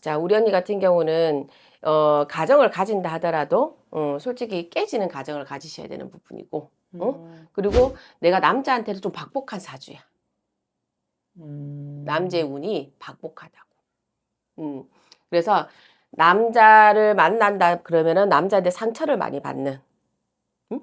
자, 우리 언니 같은 경우는 어, 가정을 가진다 하더라도 어, 솔직히 깨지는 가정을 가지셔야 되는 부분이고 어? 음, 그리고 내가 남자한테는 좀 박복한 사주야. 음. 남자의 운이 박복하다고. 음. 그래서 남자를 만난다 그러면은 남자한테 상처를 많이 받는 음?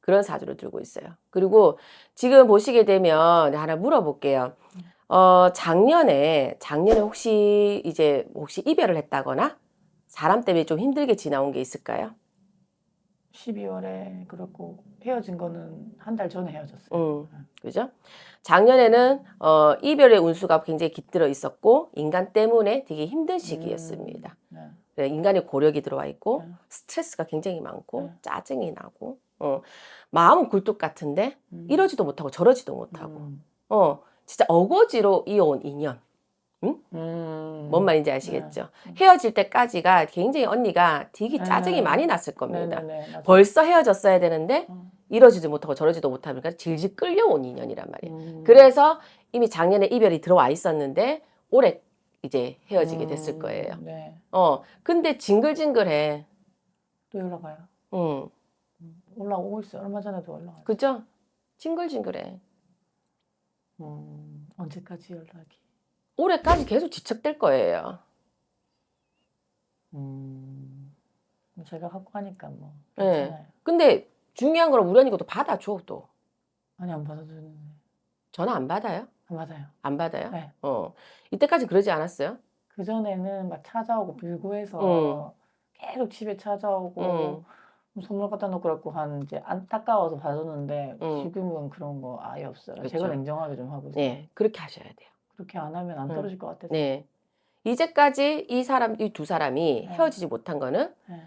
그런 사주를 들고 있어요. 그리고 지금 보시게 되면 하나 물어볼게요. 어, 작년에 작년에 혹시 이제 혹시 이별을 했다거나 사람 때문에 좀 힘들게 지나온 게 있을까요? 12월에 그렇고 헤어진 거는 한 달 전에 헤어졌어요. 음, 그죠? 작년에는 어, 이별의 운수가 굉장히 깃들어 있었고 인간 때문에 되게 힘든 시기였습니다. 네. 네, 인간의 고력이 들어와 있고 네. 스트레스가 굉장히 많고 네. 짜증이 나고 어, 마음은 굴뚝 같은데 음. 이러지도 못하고 저러지도 못하고 음. 어, 진짜 어거지로 이어온 인연 음. 뭔 말인지 아시겠죠? 네. 헤어질 때까지가 굉장히 언니가 되게 네. 짜증이 많이 났을 겁니다. 네네네. 맞아요. 벌써 헤어졌어야 되는데 어. 이러지도 못하고 저러지도 못하니까 질질 끌려온 인연이란 말이에요. 음. 그래서 이미 작년에 이별이 들어와 있었는데 올해 이제 헤어지게 됐을 음. 거예요. 네. 어, 근데 징글징글해. 또 연락 와요. 응, 올라오고 있어요. 얼마 전에도 올라 와요. 그죠? 징글징글해. 음. 언제까지 연락이? 올해까지 계속 지척될 거예요. 음. 뭐 제가 가니까 뭐 네. 괜찮아요. 근데 중요한 건 우리 언니가 또 받아줘 또. 아니 안 받아주는데 전화 안 받아요? 안 받아요. 안 받아요? 네. 어. 이때까지 그러지 않았어요? 그 전에는 막 찾아오고 빌구해서 응. 계속 집에 찾아오고 응. 선물 갖다 놓고 그랬고 한 이제 안타까워서 봐줬는데 응. 지금은 그런 거 아예 없어요. 그쵸. 제가 냉정하게 좀 하고 있어요. 네, 그렇게 하셔야 돼요. 그렇게 안 하면 안 응. 떨어질 것 같아서. 네. 이제까지 이 사람, 이 두 사람이 네. 헤어지지 못한 거는 네.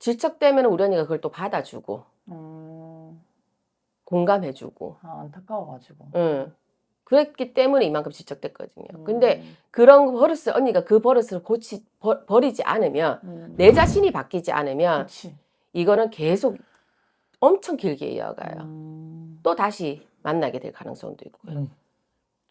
질척되면 우리 언니가 그걸 또 받아주고, 음, 공감해주고, 아, 안타까워가지고. 응. 그랬기 때문에 이만큼 질척됐거든요. 음, 근데 그런 버릇을, 언니가 그 버릇을 고치, 버, 버리지 않으면, 음, 내 자신이 바뀌지 않으면, 그렇지. 이거는 계속 엄청 길게 이어가요. 음, 또 다시 만나게 될 가능성도 있고요. 음.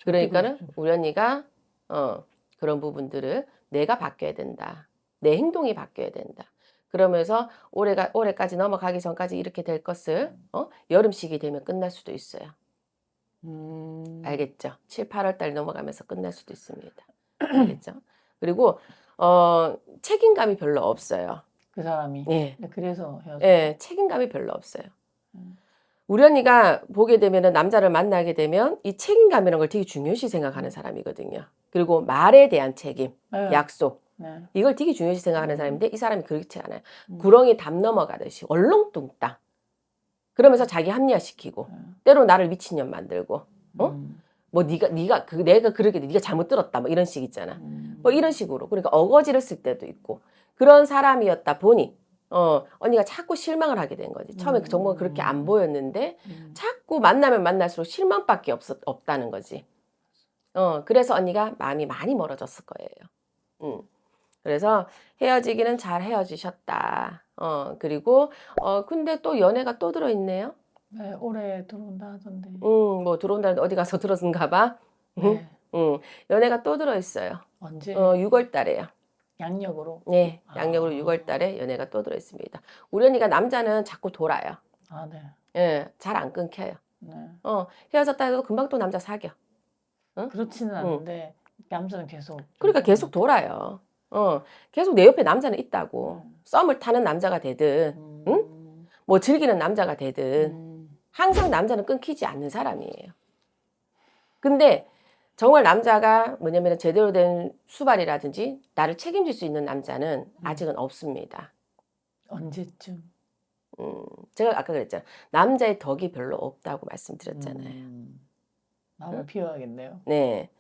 그러니까는 그렇죠. 우리 언니가 어, 그런 부분들을 내가 바뀌어야 된다. 내 행동이 바뀌어야 된다. 그러면서 올해가 올해까지 넘어가기 전까지 이렇게 될 것을 어? 여름 시기 되면 끝날 수도 있어요. 음, 알겠죠? 7, 8월 달 넘어가면서 끝날 수도 있습니다. 알겠죠? 그리고 어, 책임감이 별로 없어요. 그 사람이. 예. 네, 그래서 헤어졌어. 예, 책임감이 별로 없어요. 음. 우리 언니가 보게 되면은 남자를 만나게 되면 이 책임감이라는 걸 되게 중요시 생각하는 사람이거든요. 그리고 말에 대한 책임, 네. 약속 네. 이걸 되게 중요시 생각하는 음. 사람인데 이 사람이 그렇지 않아요. 음. 구렁이 담 넘어가듯이 얼렁뚱땅. 그러면서 자기 합리화시키고 음. 때로 나를 미친년 만들고 어? 음. 뭐 네가 네가 그 내가 그러게 네가 잘못 들었다 뭐 이런 식 있잖아. 음. 뭐 이런 식으로 그러니까 어거지를 쓸 때도 있고 그런 사람이었다 보니 어 언니가 자꾸 실망을 하게 된 거지. 처음에 음. 정말 그렇게 안 보였는데 음. 자꾸 만나면 만날수록 실망밖에 없, 없다는 거지. 어, 그래서 언니가 마음이 많이 멀어졌을 거예요. 음. 그래서 헤어지기는 잘 헤어지셨다. 어, 그리고, 어, 근데 또 연애가 또 들어있네요. 네, 올해 들어온다 하던데. 음, 뭐 들어온다는데 어디 가서 들었는가 봐. 네. 음, 연애가 또 들어 있어요. 언제? 어, 6월 달에요. 양력으로. 네, 아. 양력으로 6월 달에 연애가 또 들어 있습니다. 우리 언니가 남자는 자꾸 돌아요. 아, 네. 예, 잘안 끊겨요. 네. 어, 헤어졌다 해도 금방 또 남자 사겨. 그렇지는 않은데 남자는 계속. 그러니까 계속 돌아요. 어, 계속 내 옆에 남자는 있다고. 음. 썸을 타는 남자가 되든, 음. 응? 뭐 즐기는 남자가 되든, 음. 항상 남자는 끊기지 않는 사람이에요. 근데 정말 남자가 뭐냐면 제대로 된 수발이라든지 나를 책임질 수 있는 남자는 아직은 없습니다. 언제쯤? 음, 제가 아까 그랬잖아요. 남자의 덕이 별로 없다고 말씀드렸잖아요. 음. 마음을 응? 비워야겠네요. 네.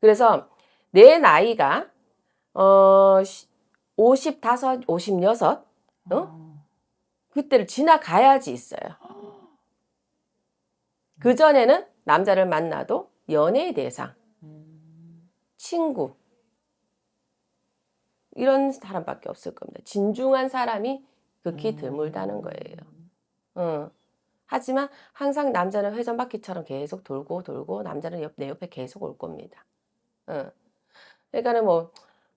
그래서 내 나이가 어 55, 56 어? 어. 그때를 지나가야지 있어요. 그 전에는 남자를 만나도 연애의 대상, 음. 친구 이런 사람밖에 없을 겁니다. 진중한 사람이 극히 음. 드물다는 거예요. 어. 하지만 항상 남자는 회전바퀴처럼 계속 돌고 돌고 남자는 옆, 내 옆에 계속 올 겁니다. 어. 그러니까는 뭐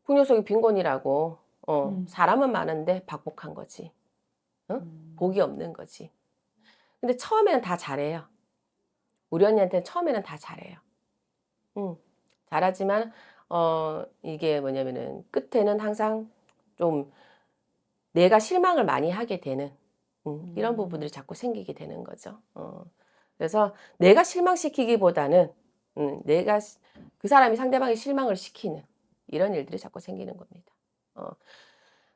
풍요 속의 빈곤이라고. 어, 음. 사람은 많은데 박복한 거지. 음. 복이 없는 거지. 근데 처음에는 다 잘해요. 우리 언니한테는 처음에는 다 잘해요. 응. 잘하지만, 어, 이게 뭐냐면은, 끝에는 항상 좀 내가 실망을 많이 하게 되는, 음, 이런 음. 부분들이 자꾸 생기게 되는 거죠. 어. 그래서 내가 실망시키기보다는, 음, 내가, 시- 그 사람이 상대방이 실망을 시키는 이런 일들이 자꾸 생기는 겁니다. 어.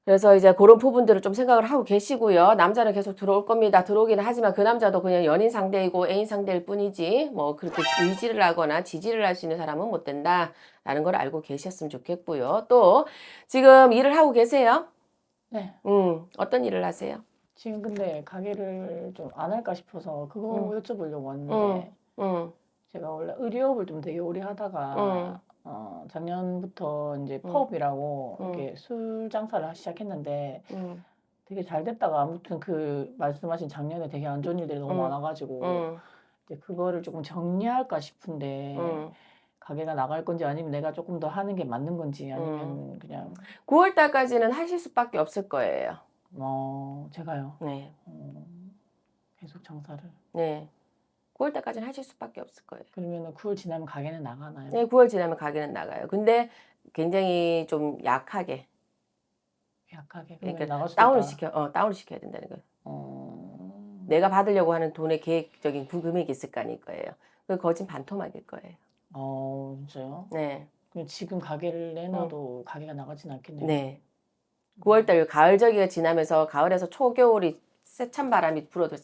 그래서 이제 그런 부분들을 좀 생각을 하고 계시고요. 남자는 계속 들어올 겁니다. 들어오기는 하지만 그 남자도 그냥 연인 상대이고 애인 상대일 뿐이지 뭐 그렇게 의지를 하거나 지지를 할 수 있는 사람은 못 된다 라는 걸 알고 계셨으면 좋겠고요. 또 지금 일을 하고 계세요? 네. 음, 어떤 일을 하세요? 지금 근데 가게를 좀 안 할까 싶어서 그거 음. 여쭤보려고 왔는데 음, 제가 원래 의료업을 좀 되게 오래 하다가 음. 어, 작년부터 이제 음. 펍이라고 음. 이렇게 술 장사를 시작했는데 음, 되게 잘 됐다가 아무튼 그 말씀하신 작년에 되게 안 좋은 일들이 너무 음. 많아가지고 음, 이제 그거를 조금 정리할까 싶은데 음. 가게가 나갈 건지 아니면 내가 조금 더 하는 게 맞는 건지 아니면 음. 그냥 9월 달까지는 하실 수밖에 없을 거예요. 뭐 제가요 네, 어, 계속 장사를 네. 9월 달까지는 하실 수밖에 없을 거예요. 그러면은 9월 지나면 가게는 나가나요? 네, 9월 지나면 가게는 나가요. 근데 굉장히 좀 약하게 약하게 그러면 그러니까 나갈 수 다운을. 시켜, 어, 다운을 시켜야 된다는 거예요. 어... 내가 받으려고 하는 돈의 계획적인 부- 금액이 있을 거 아닐 거예요. 그 거진 반토막일 거예요. 어 진짜요? 네, 그럼 지금 가게를 내놔도 가게가 나가진 않겠네요. 네. 9월달 가을저기가 지나면서 가을에서 초겨울이 세찬 바람이 불어들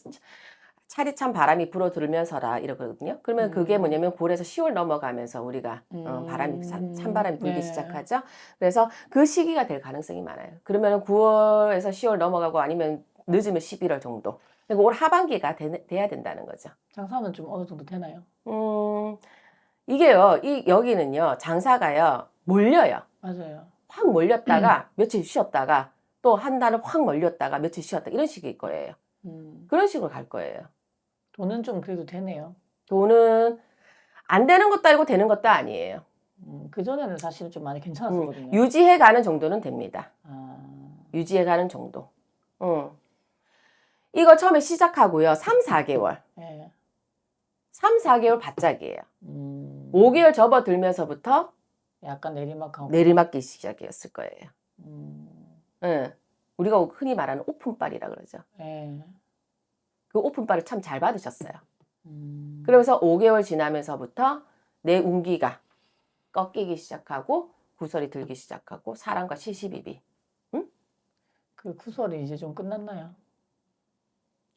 차리찬 바람이 불어들면서라 이러거든요. 그러면 그게 음. 뭐냐면 9월에서 10월 넘어가면서 우리가 어, 바람이 산- 찬바람이 불기 네. 시작하죠. 그래서 그 시기가 될 가능성이 많아요. 그러면 9월에서 10월 넘어가고 아니면 늦으면 11월 정도. 그리고 올 하반기가 되, 돼야 된다는 거죠. 장사는 좀 어느 정도 되나요? 음, 이게요, 이, 여기는요, 장사가요, 몰려요. 맞아요. 확 몰렸다가 며칠 쉬었다가 또 한 달을 확 몰렸다가 며칠 쉬었다 이런 식일 거예요. 음, 그런 식으로 갈 거예요. 돈은 좀 그래도 되네요. 돈은 안 되는 것도 아니고 되는 것도 아니에요. 음, 그 전에는 사실은 좀 많이 음, 괜찮았었거든요. 유지해 가는 정도는 됩니다. 아, 유지해 가는 정도. 음. 이거 처음에 시작하고요. 3, 4개월. 예. 3, 4개월 바짝이에요. 음, 5개월 접어들면서부터 약간 내리막하고. 내리막기 시작이었을 거예요. 음, 예. 우리가 흔히 말하는 오픈빨이라 그러죠. 예. 그 오픈빨을 참잘 받으셨어요. 음, 그러면서 5개월 지나면서부터 내 운기가 꺾이기 시작하고 구설이 들기 시작하고 사랑과 시시비비 그 구설이 이제 좀 끝났나요?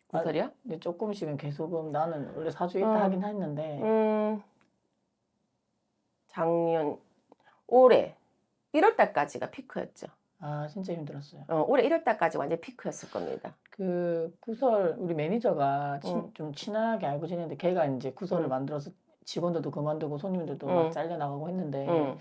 구설이요? 근데 조금씩은 계속은 나는 원래 사주에 있다 음. 하긴 했는데 음, 작년 올해 1월 달까지가 피크였죠. 아 진짜 힘들었어요. 어, 올해 1월 달까지 완전 피크였을 겁니다. 그 구설 우리 매니저가 친- 음. 좀 친하게 알고 지내는데 걔가 이제 구설을 음. 만들어서 직원들도 그만두고 손님들도 음. 막 잘려 나가고 했는데 음,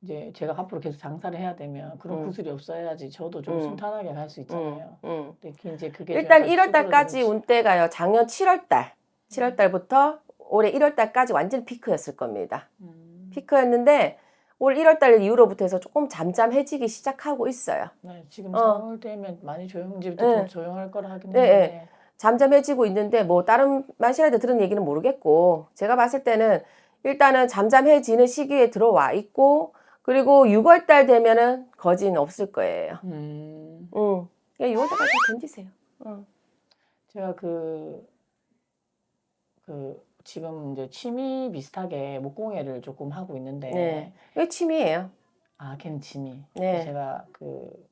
이제 제가 앞으로 계속 장사를 해야 되면 그런 음. 구슬이 없어야지 저도 좀 음. 순탄하게 갈 수 있잖아요. 음, 음. 근데 그 이제 그게 일단 제가 1월 달까지 운때가요. 작년 7월 달, 7월 달부터 올해 1월 달까지 완전 피크였을 겁니다. 시- 음. 피크였는데 올 1월 달 이후로부터 해서 조금 잠잠해지기 시작하고 있어요. 네, 지금 어. 3월 되면 많이 조용 이제부터 네. 좀 조용할 거라 하긴 네, 했는데 잠잠해지고 있는데 뭐 다른 만신한테 들은 얘기는 모르겠고 제가 봤을 때는 일단은 잠잠해지는 시기에 들어와 있고 그리고 6월 달 되면은 거진 없을 거예요. 음, 응. 그냥 6월 달까지 견디세요. 응. 제가 그, 그, 지금 이제 취미 비슷하게 목공예를 조금 하고 있는데, 네. 이게 취미예요. 아, 걔는 취미. 네. 제가 그,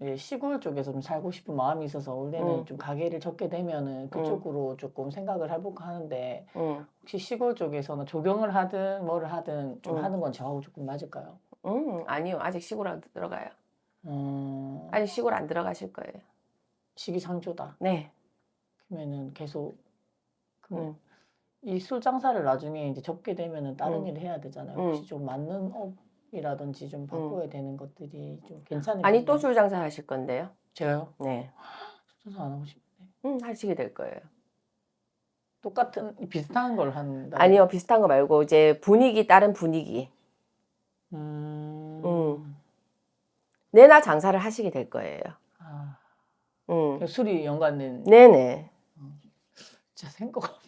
이제 시골 쪽에서 좀 살고 싶은 마음이 있어서 원래는 음. 좀 가게를 접게 되면은 그쪽으로 조금 생각을 해볼까 하는데, 응. 혹시 시골 쪽에서는 조경을 하든 뭐를 하든 좀 음. 하는 건 저하고 조금 맞을까요? 응. 아니요. 아직 시골 안 들어가요. 음, 아직 시골 안 들어가실 거예요. 시기상조다. 네. 그러면은 계속 그 응. 이 술 장사를 나중에 이제 접게 되면은 다른 음. 일을 해야 되잖아요. 음. 혹시 좀 맞는 업이라든지 좀 바꿔야 되는 것들이 좀 괜찮은 아니 또 술 장사 하실 건데요. 제가요? 네. 술 장사 안 하고 싶은데 응, 하시게 될 거예요. 똑같은 비슷한 걸 한다. 아니요. 비슷한 거 말고 이제 분위기 다른 분위기. 음. 음. 내나 장사를 하시게 될 거예요. 아, 음. 술이 연관된 네네. 진짜 생각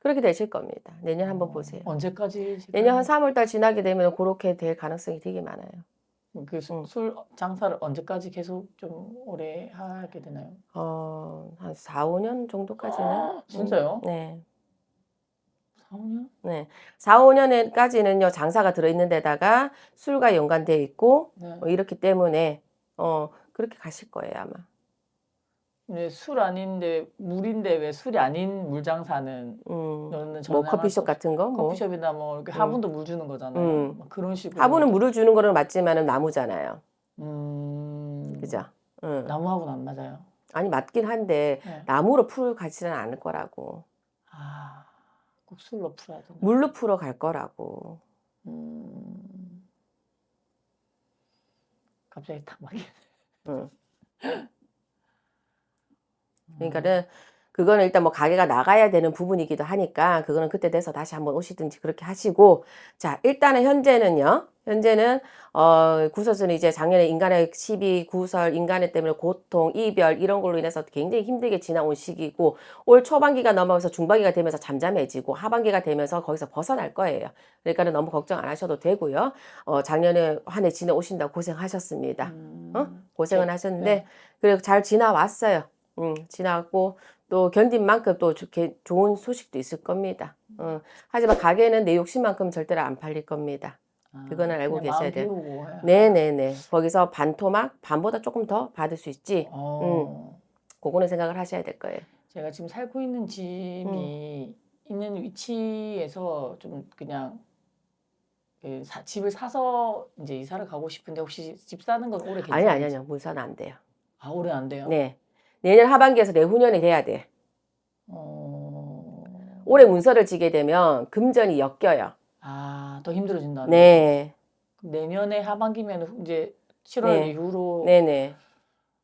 그렇게 되실 겁니다. 내년 한번 보세요. 언제까지 내년 한 3월 달 지나게 되면 그렇게 될 가능성이 되게 많아요. 그술 음. 장사를 언제까지 계속 좀 오래 하게 되나요? 어, 한 4, 5년 정도까지는. 진짜요? 음, 네. 4, 5년? 네. 4, 5년까지는요, 장사가 들어있는 데다가 술과 연관되어 있고, 네. 뭐 이렇기 때문에, 어, 그렇게 가실 거예요, 아마. 술 아닌데 물인데 왜 술이 아닌 물 장사는 음. 너는 뭐 커피숍 같은 거, 뭐. 커피숍이나 뭐 이렇게 화분도 물 주는 거잖아요. 음. 막 그런 식으로. 화분은 물을 주는 거는 맞지만은 나무잖아요. 음. 그죠? 응. 나무하고는 안 맞아요. 아니, 맞긴 한데, 네. 나무로 풀 가지는 않을 거라고. 아, 꼭 술로 풀어야 되나? 물로 풀어 갈 거라고. 음. 갑자기 딱 막. 응. 그러니까는 그거는 일단 뭐 가게가 나가야 되는 부분이기도 하니까 그거는 그때 돼서 다시 한번 오시든지 그렇게 하시고 자 일단은 현재는요 현재는 어 구설수는 이제 작년에 인간의 시비 구설 인간의 때문에 고통 이별 이런 걸로 인해서 굉장히 힘들게 지나온 시기고 올 초반기가 넘어가서 중반기가 되면서 잠잠해지고 하반기가 되면서 거기서 벗어날 거예요 그러니까는 너무 걱정 안 하셔도 되고요 어 작년에 한 해 지내오신다고 고생하셨습니다 음. 어? 고생은 네. 하셨는데 네. 그래도 잘 지나왔어요. 음, 지나왔고 또 견딘 만큼 또 좋게 좋은 소식도 있을 겁니다. 어, 하지만 가게는 내 욕심만큼 절대로 안 팔릴 겁니다. 아, 그거는 알고 그냥 계셔야 마음 돼요. 비우고 해야- 네네네. 거기서 반 토막, 반보다 조금 더 받을 수 있지. 어. 그거는 생각을 하셔야 될 거예요. 제가 지금 살고 있는 집이 있는 위치에서 좀 그냥 그 사- 집을 사서 이제 이사를 가고 싶은데 혹시 집 사는 건 올해 괜찮아요? 아니 아니 아니요. 문서는 안 돼요. 아 올해 안 돼요? 네. 내년 하반기에서 내후년에 돼야 돼. 어... 올해 문서를 지게 되면 금전이 엮여요. 아 더 힘들어진다. 네. 내년에 하반기면 이제 7월 네. 이후로 네네.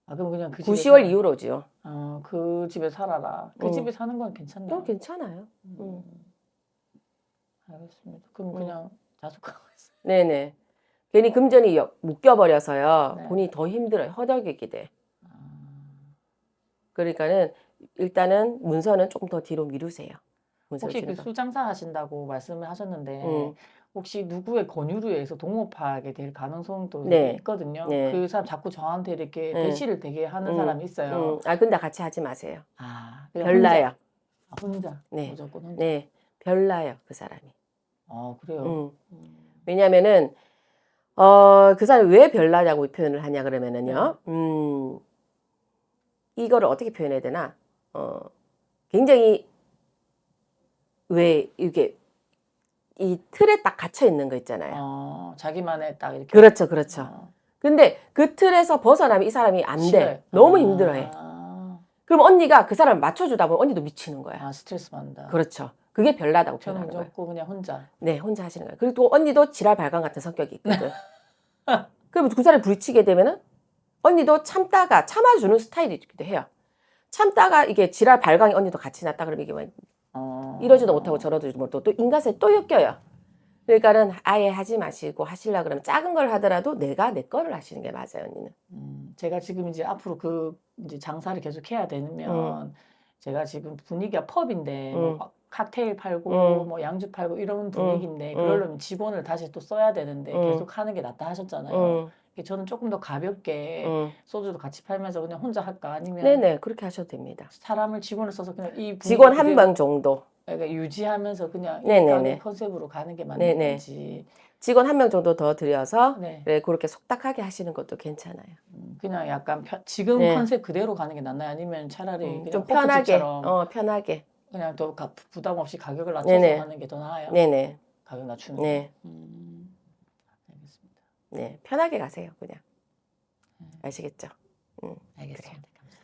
아 그럼 그냥 그 9, 집에 10월 살아. 이후로죠. 어, 그 집에 살아라. 그 음. 집에 사는 건 괜찮네요. 또 괜찮아요. 음. 알겠습니다. 그럼 음. 그냥 자숙하고 있어요. 네네. 괜히 금전이 여- 묶여버려서요. 네. 본인이 더 힘들어요. 허덕이게 돼. 아, 그러니까는 일단은 문서는 조금 더 뒤로 미루세요. 혹시 그 거. 술장사 하신다고 말씀을 하셨는데 음. 혹시 누구의 권유로 해서 동업하게 될 가능성도 네. 있거든요. 네. 그 사람 자꾸 저한테 이렇게 네. 대시를 되게 하는 음, 사람이 있어요. 음, 아 근데 같이 하지 마세요. 아, 별나요. 혼자, 아, 혼자. 네. 무조건 혼자. 네, 별나요 그 사람이. 아 그래요. 음. 음. 왜냐면은 어 그 사람이 왜 별나냐고 표현을 하냐 그러면은요. 네. 음 이거를 어떻게 표현해야 되나? 어 굉장히 왜 이게 이 틀에 딱 갇혀 있는 거 있잖아요. 어, 자기만의 딱 이렇게. 그렇죠, 그렇죠. 어, 근데 그 틀에서 벗어나면 이 사람이 안 싫어요. 돼. 너무 아, 힘들어해. 그럼 언니가 그 사람을 맞춰주다 보면 언니도 미치는 거야. 아 스트레스 받는다. 그렇죠. 그게 별나다고 표현하는 거예요. 무조건 그냥 혼자. 네, 혼자 하시는 거예요. 그리고 또 언니도 지랄 발광 같은 성격이 있거든. 그럼 그 사람이 부딪히게 되면은 언니도 참다가 참아주는 스타일이기도 해요. 참다가 이게 지랄 발광이 언니도 같이 났다 그러면 이게 뭐 어. 이러지도 못하고 저러지도 못하고 또 인간세 또 엮여요. 그러니까는 아예 하지 마시고 하시려 그러면 작은 걸 하더라도 내가 내 거를 하시는 게 맞아요, 언니는. 음, 제가 지금 이제 앞으로 그 이제 장사를 계속 해야 되면 제가 지금 분위기가 펍인데 뭐 음. 막 칵테일 팔고 음. 뭐 양주 팔고 이런 분위기인데 음. 그러려면 직원을 다시 또 써야 되는데 음. 계속 하는 게 낫다 하셨잖아요. 응, 저는 조금 더 가볍게 응. 소주도 같이 팔면서 그냥 혼자 할까 아니면 음. 네네, 그렇게 하셔도 됩니다. 사람을 직원을 써서 그냥 이 직원 한 명 정도. 그러니까 유지하면서 그냥 이 네네네. 컨셉으로 가는 게 맞는 네네. 건지 직원 한 명 정도 더 들여서 네. 네, 그렇게 속닥하게 하시는 것도 괜찮아요. 음, 그냥 약간 편- 지금 네. 컨셉 그대로 가는 게 낫나요? 아니면 차라리 음, 좀 편하게, 어, 편하게. 그냥 더 가- 부담 없이 가격을 낮춰서 네네. 하는 게 더 나아요. 네네, 가격 낮추는 네, 거. 음. 네, 편하게 가세요, 그냥. 네. 아시겠죠? 알겠습니다.